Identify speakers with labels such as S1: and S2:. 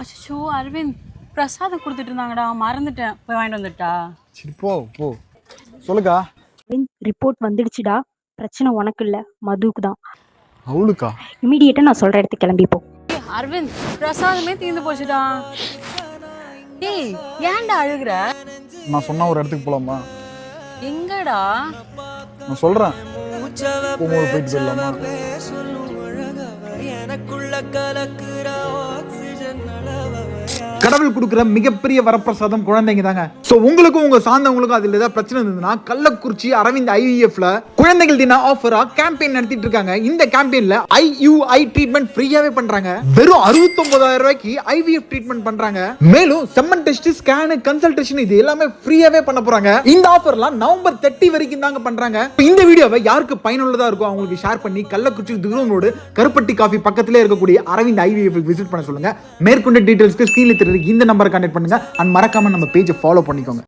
S1: அச்சோ அரவிந்த் பிரசாதம் கொடுத்துட்டு இருந்தாங்கடா மறந்துட்டேன். போய் வாங்கிட்டு வந்துட்டா?
S2: சரி போ போ. சொல்லுக்கா.
S3: ரிப்போர்ட் வந்துடுச்சுடா. பிரச்சனை உனக்கு இல்ல மதுவுக்கு தான்.
S2: அவளுக்கா?
S3: இமீடியட்டா நான் சொல்ற இடத்துக்கு கிளம்பி போ.
S1: அரவிந்த் பிரசாதமே தீர்ந்து போச்சுடா. ஏய் ஏன்டா அழுகுற?
S2: நான் சொன்னா ஒரு இடத்துக்கு போலாமா?
S1: எங்கடா?
S2: நான் சொல்றேன். போகும்போது போயிட்டு போயிடலாமா? கடவுள் கொடுக்குற மிகப்பெரிய வரப்பிரசாதம் குழந்தைங்க தாங்க. ஸோ உங்களுக்கும் உங்க சார்ந்தவங்களுக்கும் அதில் ஏதாவது பிரச்சனை இருந்ததுன்னா கள்ளக்குறிச்சி அரவிந்த் ஐவிஎஃப்ல குழந்தைகள் தின ஆஃபரா கேம்பெயின் நடத்திட்டு இருக்காங்க. இந்த கேம்பெயின்ல ஐயூஐ ட்ரீட்மெண்ட் ஃப்ரீயாவே பண்றாங்க. வெறும் அறுபத்தொன்பதாயிரம் ரூபாய்க்கு ஐவிஎஃப் ட்ரீட்மெண்ட் பண்றாங்க. மேலும் செம்மன் டெஸ்ட் ஸ்கேனு கன்சல்டேஷன் இது எல்லாமே ஃப்ரீயாவே பண்ண போறாங்க. இந்த ஆஃபர்லாம் நவம்பர் தேர்ட்டி வரைக்கும் தாங்க பண்றாங்க. இந்த வீடியோவை யாருக்கு பயனுள்ளதா இருக்கும் அவங்களுக்கு ஷேர் பண்ணி கள்ளக்குறிச்சி துருவம் கருப்பட்டி காஃபி பக்கத்திலே இருக்கக்கூடிய அரவிந்த் ஐவிஎஃப் விசிட் பண்ண சொல்லுங்க. மேற்கொண்ட டீடைல்ஸ்க்கு ஸ்கிரீன்ல இந்த நம்பரை கண்டெக்ட் பண்ணுங்க. அண்ட் மறக்காம நம்ம பேஜை ஃபாலோ பண்ணிக்கோங்க.